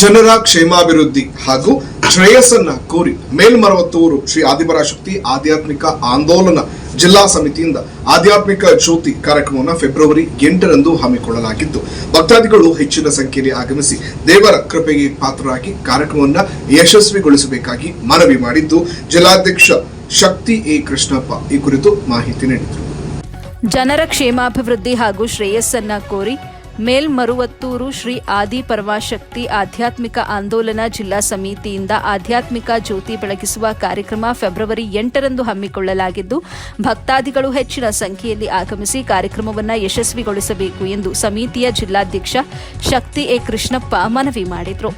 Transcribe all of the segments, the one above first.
ಜನರ ಕ್ಷೇಮಾಭಿವೃದ್ಧಿ ಹಾಗೂ ಶ್ರೇಯಸ್ಸನ್ನ ಕೋರಿ ಮೇಲ್ಮರವತ್ತೂರು ಶ್ರೀ ಆದಿಪರಾಶಕ್ತಿ ಆಧ್ಯಾತ್ಮಿಕ ಆಂದೋಲನ ಜಿಲ್ಲಾ ಸಮಿತಿಯಿಂದ ಆಧ್ಯಾತ್ಮಿಕ ಜ್ಯೋತಿ ಕಾರ್ಯಕ್ರಮವನ್ನು ಫೆಬ್ರವರಿ ಎಂಟರಂದು ಹಮ್ಮಿಕೊಳ್ಳಲಾಗಿದ್ದು ಭಕ್ತಾದಿಗಳು ಹೆಚ್ಚಿನ ಸಂಖ್ಯೆಯಲ್ಲಿ ಆಗಮಿಸಿ ದೇವರ ಕೃಪೆಗೆ ಪಾತ್ರರಾಗಿ ಕಾರ್ಯಕ್ರಮವನ್ನು ಯಶಸ್ವಿಗೊಳಿಸಬೇಕಾಗಿ ಮನವಿ ಮಾಡಿದ್ದು, ಜಿಲ್ಲಾಧ್ಯಕ್ಷ ಶಕ್ತಿ ಎ ಕೃಷ್ಣಪ್ಪ ಈ ಕುರಿತು ಮಾಹಿತಿ ನೀಡಿದರು. ಜನರ ಕ್ಷೇಮಾಭಿವೃದ್ಧಿ ಹಾಗೂ ಶ್ರೇಯಸ್ಸನ್ನ ಕೋರಿ ಮೇಲ್ಮರುವತ್ತೂರು ಶ್ರೀ ಆದಿ ಪರಮಾಶಕ್ತಿ ಆಧ್ಯಾತ್ಮಿಕ ಆಂದೋಲನ ಜಿಲ್ಲಾ ಸಮಿತಿಯಿಂದ ಆಧ್ಯಾತ್ಮಿಕ ಜ್ಯೋತಿ ಬೆಳಗಿಸುವ ಕಾರ್ಯಕ್ರಮ ಫೆಬ್ರವರಿ ಎಂಟರಂದು ಹಮ್ಮಿಕೊಳ್ಳಲಾಗಿದ್ದು, ಭಕ್ತಾದಿಗಳು ಹೆಚ್ಚಿನ ಸಂಖ್ಯೆಯಲ್ಲಿ ಆಗಮಿಸಿ ಕಾರ್ಯಕ್ರಮವನ್ನು ಯಶಸ್ವಿಗೊಳಿಸಬೇಕು ಎಂದು ಸಮಿತಿಯ ಜಿಲ್ಲಾಧ್ಯಕ್ಷ ಶಕ್ತಿ ಎ ಕೃಷ್ಣಪ್ಪ ಮನವಿ ಮಾಡಿದರು.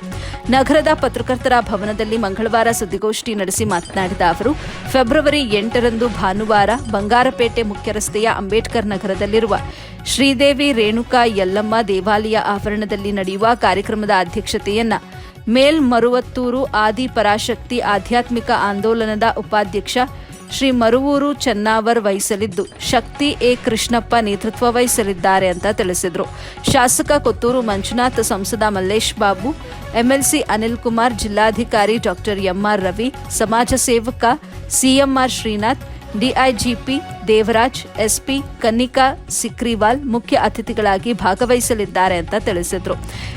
ನಗರದ ಪತ್ರಕರ್ತರ ಭವನದಲ್ಲಿ ಮಂಗಳವಾರ ಸುದ್ದಿಗೋಷ್ಠಿ ನಡೆಸಿ ಮಾತನಾಡಿದ ಅವರು, ಫೆಬ್ರವರಿ ಎಂಟರಂದು ಭಾನುವಾರ ಬಂಗಾರಪೇಟೆ ಮುಖ್ಯರಸ್ತೆಯ ಅಂಬೇಡ್ಕರ್ ನಗರದಲ್ಲಿರುವ ಶ್ರೀದೇವಿ, ರೇಣುಕಾ, ಯಲ್ಲಮ್ಮ ದೇವಾಲಯ ಆವರಣದಲ್ಲಿ ನಡೆಯುವ ಕಾರ್ಯಕ್ರಮದ ಅಧ್ಯಕ್ಷತೆಯನ್ನ ಮೇಲ್ಮರುವತ್ತೂರು ಆದಿ ಪರಾಶಕ್ತಿ ಆಧ್ಯಾತ್ಮಿಕ ಆಂದೋಲನದ ಉಪಾಧ್ಯಕ್ಷ ಶ್ರೀ ಮರುವೂರು ಚನ್ನಾವರ್ ವಹಿಸಲಿದ್ದು, ಶಕ್ತಿ ಎ ಕೃಷ್ಣಪ್ಪ ನೇತೃತ್ವ ವಹಿಸಲಿದ್ದಾರೆ ಅಂತ ತಿಳಿಸಿದರು. ಶಾಸಕ ಕೊತ್ತೂರು ಮಂಜುನಾಥ್, ಸಂಸದ ಮಲ್ಲೇಶ್ ಬಾಬು, ಎಂಎಲ್ಸಿ ಅನಿಲ್ ಕುಮಾರ್, ಜಿಲ್ಲಾಧಿಕಾರಿ ಡಾಕ್ಟರ್ ಎಂಆರ್ ರವಿ, ಸಮಾಜ ಸೇವಕ CMR Srinath DIGP Devaraj, SP Kannika Sikriwal ಮುಖ್ಯ ಅತಿಥಿಗಳಾಗಿ ಭಾಗವಹಿಸಲಿದ್ದಾರೆ ಅಂತ ತಿಳಿಸಿದ್ರು.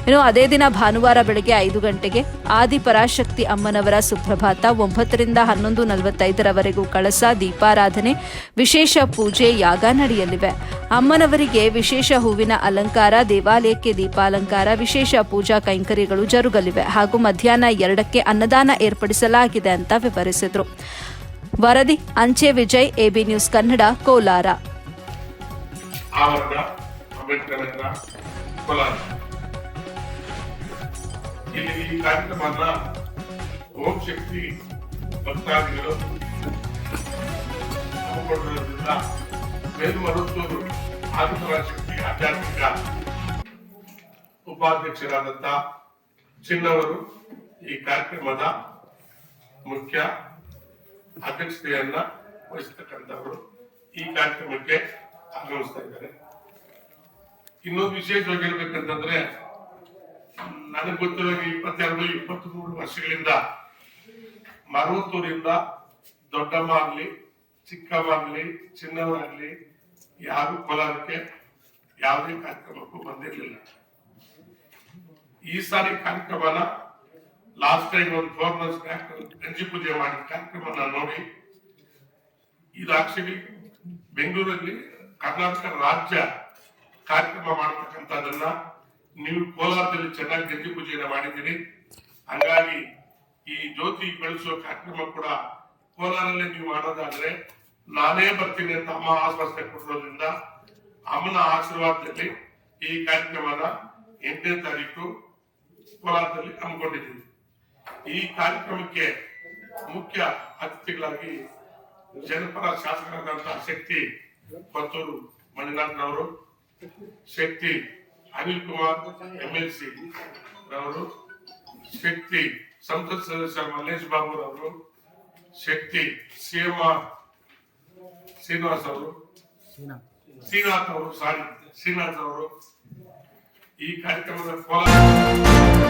ಇನ್ನು ಅದೇ ದಿನ ಭಾನುವಾರ ಬೆಳಗ್ಗೆ ಐದು ಗಂಟೆಗೆ ಆದಿ ಪರಾಶಕ್ತಿ ಅಮ್ಮನವರ ಸುಪ್ರಭಾತ ಒಂಬತ್ತರಿಂದ ಹನ್ನೊಂದು ನಲವತ್ತೈದರವರೆಗೂ ಕಳಸ, ದೀಪಾರಾಧನೆ, ವಿಶೇಷ ಪೂಜೆ, ಯಾಗ ನಡೆಯಲಿವೆ. ಅಮ್ಮನವರಿಗೆ ವಿಶೇಷ ಹೂವಿನ ಅಲಂಕಾರ, ದೇವಾಲಯಕ್ಕೆ ದೀಪಾಲಂಕಾರ, ವಿಶೇಷ ಪೂಜಾ ಕೈಂಕರ್ಯಗಳು ಜರುಗಲಿವೆ ಹಾಗೂ ಮಧ್ಯಾಹ್ನ ಎರಡಕ್ಕೆ ಅನ್ನದಾನ ಏರ್ಪಡಿಸಲಾಗಿದೆ ಅಂತ ವಿವರಿಸಿದರು. ವರದಿ ಅಂಚೆ ವಿಜಯ್ ಎಬಿ ನ್ಯೂಸ್ ಕನ್ನಡ ಕೋಲಾರ ಆವರಣ ಅಂಬೇಡ್ಕರ್ ನಗರ ಕೋಲಾರ ಇಲ್ಲಿ ಈ ಕಾರ್ಯಕ್ರಮನ ಓಂ ಶಕ್ತಿ ಭಕ್ತಾದಿಗಳು ಹಮ್ಮಿಕೊಂಡಿರೋದ್ರಿಂದ ಮೇಲ್ಮರುತ್ತೂರು ಆದಿಪರ ಶಕ್ತಿ ಆಧ್ಯಾತ್ಮಿಕ ಉಪಾಧ್ಯಕ್ಷರಾದಂತ ಚಿನ್ನವರು ಈ ಕಾರ್ಯಕ್ರಮದ ಮುಖ್ಯ ಅಧ್ಯಕ್ಷತೆಯನ್ನ ವಹಿಸತಕ್ಕಂಥವರು ಈ ಕಾರ್ಯಕ್ರಮಕ್ಕೆ ಆಗಮಿಸ್ತಾ ಇದ್ದಾರೆ. ಇನ್ನೊಂದು ವಿಶೇಷವಾಗಿರ್ಬೇಕಂತಂದ್ರೆ, ನನಗೆ ಗೊತ್ತಿರೋ ಇಪ್ಪತ್ತೆರಡು ಇಪ್ಪತ್ತ್ ಮೂರು ವರ್ಷಗಳಿಂದ ಮರುವತ್ತೂರಿಂದ ದೊಡ್ಡಮ್ಮ ಆಗ್ಲಿ, ಚಿಕ್ಕಮ್ಮ ಆಗ್ಲಿ ಚಿನ್ನವರಾಗ್ಲಿ ಯಾರು ಕೋಲಾರಕ್ಕೆ ಯಾವುದೇ ಕಾರ್ಯಕ್ರಮಕ್ಕೂ ಬಂದಿರಲಿಲ್ಲ. ಈ ಸಾರಿ ಕಾರ್ಯಕ್ರಮನ ಲಾಸ್ಟ್ ಟೈಮ್ ಒಂದು ಫೋರ್ ಮಂತ್ಸ್ ಬ್ಯಾಕ್ ಗಂಜಿ ಪೂಜೆ ಮಾಡಿದ ಕಾರ್ಯಕ್ರಮನ ನೋಡಿ ಇದು ಆಕ್ಚುಲಿ ಬೆಂಗಳೂರಲ್ಲಿ ಕರ್ನಾಟಕ ರಾಜ್ಯ ಕಾರ್ಯಕ್ರಮ ಮಾಡತಕ್ಕಂಥದ್ದನ್ನ ನೀವು ಕೋಲಾರದಲ್ಲಿ ಚೆನ್ನಾಗಿ ಗಂಜಿ ಪೂಜೆಯನ್ನು ಮಾಡಿದ್ದೀರಿ. ಹಂಗಾಗಿ ಈ ಜ್ಯೋತಿ ಬೆಳೆಸುವ ಕಾರ್ಯಕ್ರಮ ಕೂಡ ಕೋಲಾರಲ್ಲೇ ನೀವು ಮಾಡೋದಾದ್ರೆ ನಾನೇ ಬರ್ತೀನಿ ಅಂತ ಅಮ್ಮ ಆಶ್ವಾಸನೆ ಕೊಟ್ಟಿರೋದ್ರಿಂದ ಅಮ್ಮನ ಆಶೀರ್ವಾದದಲ್ಲಿ ಈ ಕಾರ್ಯಕ್ರಮನ ಎಂಟನೇ ತಾರೀಕು ಕೋಲಾರದಲ್ಲಿ ಹಮ್ಮಿಕೊಂಡಿದ್ದೀವಿ. ಈ ಕಾರ್ಯಕ್ರಮಕ್ಕೆ ಮುಖ್ಯ ಅತಿಥಿಗಳಾಗಿ ಜನಪರ ಶಾಸಕರಾದಂತಹ ಶಕ್ತಿ ಪತ್ತೂರು ಮಂಜುನಾಥ್ ಅವರು ಶಕ್ತಿ ಅನಿಲ್ ಕುಮಾರ್ ಎಂಎಲ್ಸಿ ಅವರು ಶಕ್ತಿ ಸಂಸತ್ ಸದಸ್ಯ ಮಲ್ಲೇಶ್ ಬಾಬು ಅವರು ಶಕ್ತಿ ಸಿಎಂ ಶ್ರೀನಿವಾಸ್ ಅವರು, ಶ್ರೀನಾಥ್ ಅವರು, ಸಾರಿ, ಶ್ರೀನಾಥ್ ಅವರು ಈ ಕಾರ್ಯಕ್ರಮದ ಕೋಲಾರ